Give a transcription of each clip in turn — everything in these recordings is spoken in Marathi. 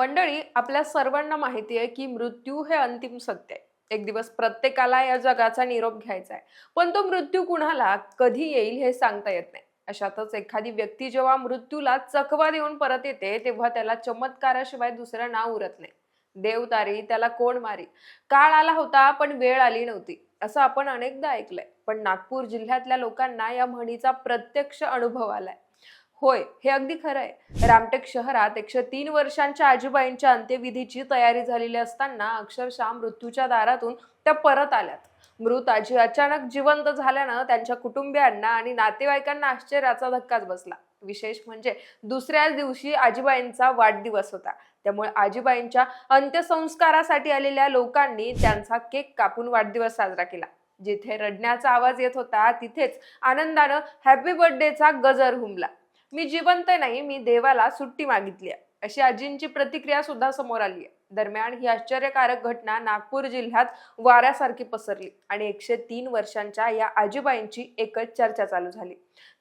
मंडळी आपल्या सर्वांना माहिती आहे की मृत्यू हे अंतिम सत्य आहे. एक दिवस प्रत्येकाला या जगाचा निरोप घ्यायचा आहे. पण तो मृत्यू कुणाला कधी येईल हे सांगता येत नाही. अशातच एखादी व्यक्ती जेव्हा मृत्यूला चकवा देऊन परत येते तेव्हा त्याला चमत्काराशिवाय दुसरं नाव उरत नाही. देव तारी त्याला कोण मारी? काळ आला होता पण वेळ आली नव्हती. असं आपण अनेकदा ऐकलंय. पण नागपूर जिल्ह्यातल्या लोकांना या म्हणीचा प्रत्यक्ष अनुभव आलाय. होय हे अगदी खरं आहे. रामटेक शहरात एकशे तीन वर्षांच्या आजीबाईंच्या अंत्यविधीची तयारी झालेली असताना अक्षरशः मृत्यूच्या दारातून त्या परत आल्यात. मृत आजी अचानक जिवंत झाल्यानं त्यांच्या कुटुंबियांना आणि नातेवाईकांना आश्चर्याचा धक्काच बसला. विशेष म्हणजे दुसऱ्याच दिवशी आजीबाईंचा वाढदिवस होता. त्यामुळे आजीबाईंच्या अंत्यसंस्कारासाठी आलेल्या लोकांनी त्यांचा केक कापून वाढदिवस साजरा केला. जिथे रडण्याचा आवाज येत होता तिथेच आनंदानं हॅपी बर्थडेचा गजर हुमला. मी जिवंत नाही मी देवाला सुट्टी मागितली आहे. अशी आजींची प्रतिक्रिया सुद्धा समोर आली आहे. दरम्यान ही आश्चर्यकारक घटना नागपूर जिल्ह्यात वाऱ्यासारखी पसरली आणि एकशे तीन वर्षांच्या या आजीबाईंची एकच चर्चा चालू झाली.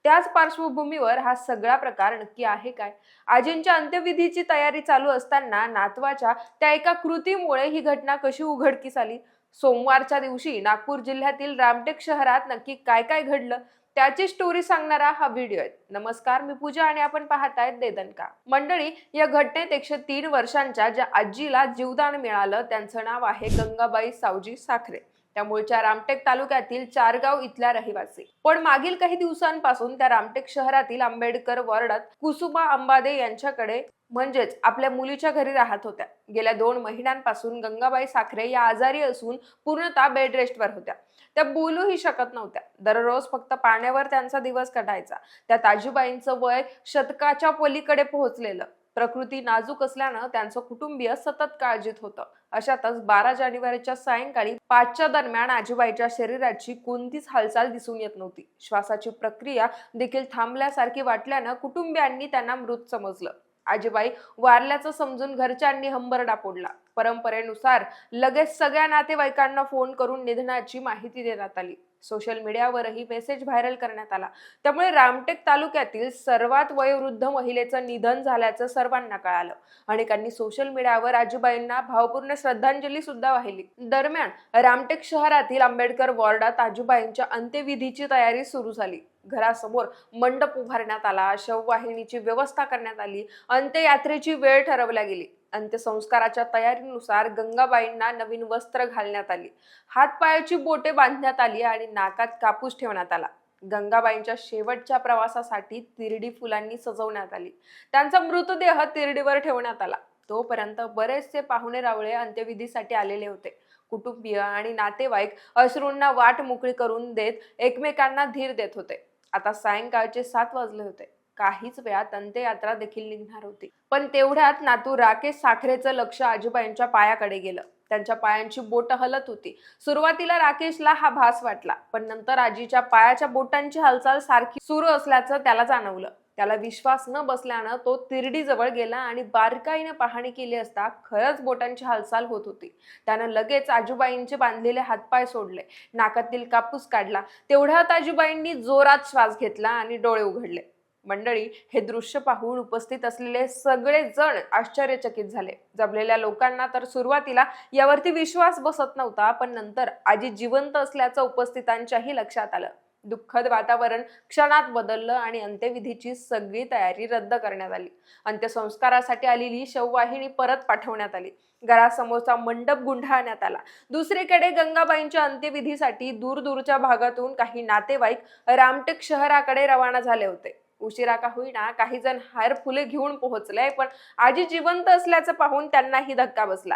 त्याच पार्श्वभूमीवर हा सगळा प्रकार नक्की आहे काय? आजींच्या अंत्यविधीची तयारी चालू असताना नातवाच्या त्या एका कृतीमुळे ही घटना कशी उघडकीस आली? सोमवारच्या दिवशी नागपूर जिल्ह्यातील रामटेक शहरात नक्की काय काय घडलं? त्याची स्टोरी सांगणारा हा व्हिडिओ आहे. नमस्कार मी पूजा आणि आपण पाहतायत देदनका. मंडळी या घटनेत एकशे तीन वर्षांच्या ज्या आजीला जीवदान मिळालं त्यांचं नाव आहे गंगाबाई सावजी साखरे. त्या मूळच्या रामटेक तालुक्यातील चारगाव इथल्या रहिवासी. पण मागील काही दिवसांपासून त्या रामटेक शहरातील आंबेडकर वॉर्डात कुसुमा अंबादे यांच्याकडे म्हणजेच आपल्या मुलीच्या घरी राहत होत्या. गेल्या दोन महिन्यांपासून गंगाबाई साखरे या आजारी असून पूर्णतः बेड रेस्टवर होत्या. त्या बोलूही शकत नव्हत्या. दररोज फक्त पाण्यावर त्यांचा दिवस कटायचा. त्या ताजीबाईंचं वय शतकाच्या पलीकडे पोहोचलेलं. प्रकृती नाजूक असल्यानं त्यांचं कुटुंबीय सतत काळजीत होतं. अशातच बारा जानेवारीच्या सायंकाळी पाचच्या दरम्यान आजीबाईच्या शरीराची कोणतीच हालचाल दिसून येत नव्हती. श्वासाची प्रक्रिया देखील थांबल्यासारखी वाटल्यानं कुटुंबियांनी त्यांना मृत समजलं. आजीबाई वारल्याचं समजून घरच्यांनी हंबरडा फोडला. परंपरेनुसार लगेच सगळ्या नातेवाईकांना फोन करून निधनाची माहिती देण्यात आली. सोशल मीडियावरही मेसेज व्हायरल करण्यात आला. त्यामुळे रामटेक तालुक्यातील सर्वात वयोवृद्ध महिलेचं निधन झाल्याचं सर्वांना कळालं अनेकांनी सोशल मीडियावर आजीबाईंना भावपूर्ण श्रद्धांजली सुद्धा वाहिली. दरम्यान रामटेक शहरातील आंबेडकर वॉर्डात आजीबाईंच्या अंत्यविधीची तयारी सुरू झाली. घरासमोर मंडप उभारण्यात आला शववाहिनीची व्यवस्था करण्यात आली अंत्ययात्रेची वेळ ठरवल्या गेली. अंत्यसंस्काराच्या तयारीनुसार गंगाबाईंना नवीन वस्त्र घालण्यात आली. हातपायाची बोटे बांधण्यात आली आणि नाकात कापूस ठेवण्यात आला. गंगाबाईंच्या शेवटच्या प्रवासासाठी तिरडी फुलांनी सजवण्यात आली. त्यांचा मृतदेह तिरडीवर ठेवण्यात आला. तोपर्यंत बरेचसे पाहुणे रावळे अंत्यविधीसाठी आलेले होते. कुटुंबीय आणि नातेवाईक अश्रूंना वाट मोकळी करून देत एकमेकांना धीर देत होते. आता सायंकाळचे सात वाजले होते. काहीच वेळात अंत्ययात्रा देखील निघणार होती. पण तेवढ्यात नातू राकेश साखरेचं लक्ष आजीबाईंच्या पायाकडे गेलं. त्यांच्या पायांची बोट हलत होती. सुरुवातीला राकेशला हा भास वाटला पण नंतर आजीच्या पायाच्या बोटांची हालचाल सारखी सुरू असल्याचं त्याला जाणवलं. त्याला विश्वास न बसल्यानं तो तिरडी जवळ गेला आणि बारकाईने पाहणी केली असता खरंच बोटांची हालचाल होत होती. त्यानं लगेच आजूबाईंचे बांधलेले हातपाय सोडले. नाकातील कापूस काढला. तेवढ्यात आजूबाईंनी जोरात श्वास घेतला आणि डोळे उघडले. मंडळी हे दृश्य पाहून उपस्थित असलेले सगळे जण आश्चर्यचकित झाले. जमलेल्या लोकांना तर सुरुवातीला यावरती विश्वास बसत नव्हता पण नंतर आजी जिवंत असल्याचं उपस्थितांच्याही लक्षात आलं. दुःखद वातावरण क्षणात बदललं आणि अंत्यविधीची सगळी तयारी रद्द करण्यात आली. अंत्यसंस्कारासाठी आलेली शववाहिनी परत पाठवण्यात आली. घरासमोरचा मंडप गुंढाळण्यात आला. दुसरीकडे गंगाबाईंच्या अंत्यविधीसाठी दूरदूरच्या भागातून काही नातेवाईक रामटेक शहराकडे रवाना झाले होते. उशिरा का होईना काही जण हार फुले घेऊन पोहोचले पण आजी जिवंत असल्याचं पाहून त्यांनाही धक्का बसला.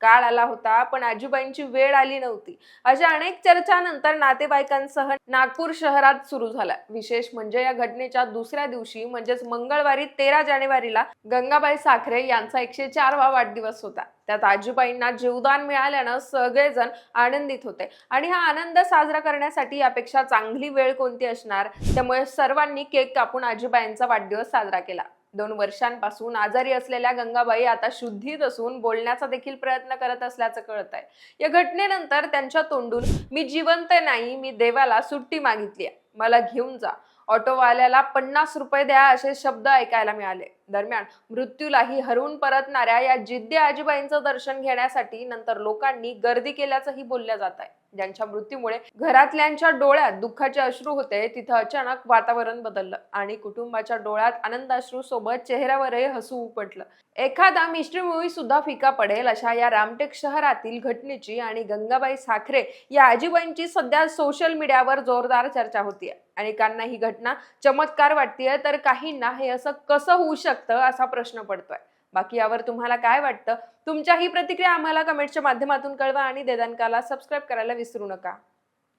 काळ आला होता पण आजूबाईंची वेळ आली नव्हती. अशा अनेक चर्चानंतर नातेवाईकांसह नागपूर शहरात सुरू झाला. विशेष म्हणजे या घटनेच्या दुसऱ्या दिवशी म्हणजेच मंगळवारी तेरा जानेवारीला गंगाबाई साखरे यांचा एकशे चारवा वाढदिवस होता. त्यात आजूबाईंना जीवदान मिळाल्यानं सगळेजण आनंदित होते. आणि हा आनंद साजरा करण्यासाठी यापेक्षा चांगली वेळ कोणती असणार? त्यामुळे सर्वांनी केक कापून आजूबाईंचा वाढदिवस साजरा केला. दोन वर्षांपासून आजारी असलेल्या गंगाबाई आता शुद्धीत असून बोलण्याचा देखील प्रयत्न करत असल्याचं कळत आहे या घटनेनंतर त्यांच्या तोंडून मी जिवंत नाही मी देवाला सुट्टी मागितली आहे मला घेऊन जा. ऑटोवाल्याला पन्नास रुपये द्या असे शब्द ऐकायला मिळाले. दरम्यान मृत्यूलाही हरवून परतणाऱ्या या जिद्दी आजीबाईंचं दर्शन घेण्यासाठी नंतर लोकांनी गर्दी केल्याचंही बोलल्या जात आहे. ज्यांच्या मृत्यूमुळे घरातल्यांच्या डोळ्यात दुःखाचे अश्रू होते तिथं अचानक वातावरण बदललं आणि कुटुंबाच्या डोळ्यात आनंदाश्रू सोबत चेहऱ्यावरही हसू उपटलं. एखादा मिस्ट्री मूवी सुद्धा फिका पडेल अशा या रामटेक शहरातील घटनेची आणि गंगाबाई साखरे या आजीबाईंची सध्या सोशल मीडियावर जोरदार चर्चा होतीये. अनेकांना ही घटना चमत्कार वाटतेय. तर काहींना हे असं कसं होऊ शकतं असा प्रश्न पडतोय. बाकी यावर तुम्हाला काय वाटतं? तुमच्या ही प्रतिक्रिया आम्हाला कमेंटच्या माध्यमातून कळवा आणि देदानकाला सबस्क्राईब करायला विसरू नका.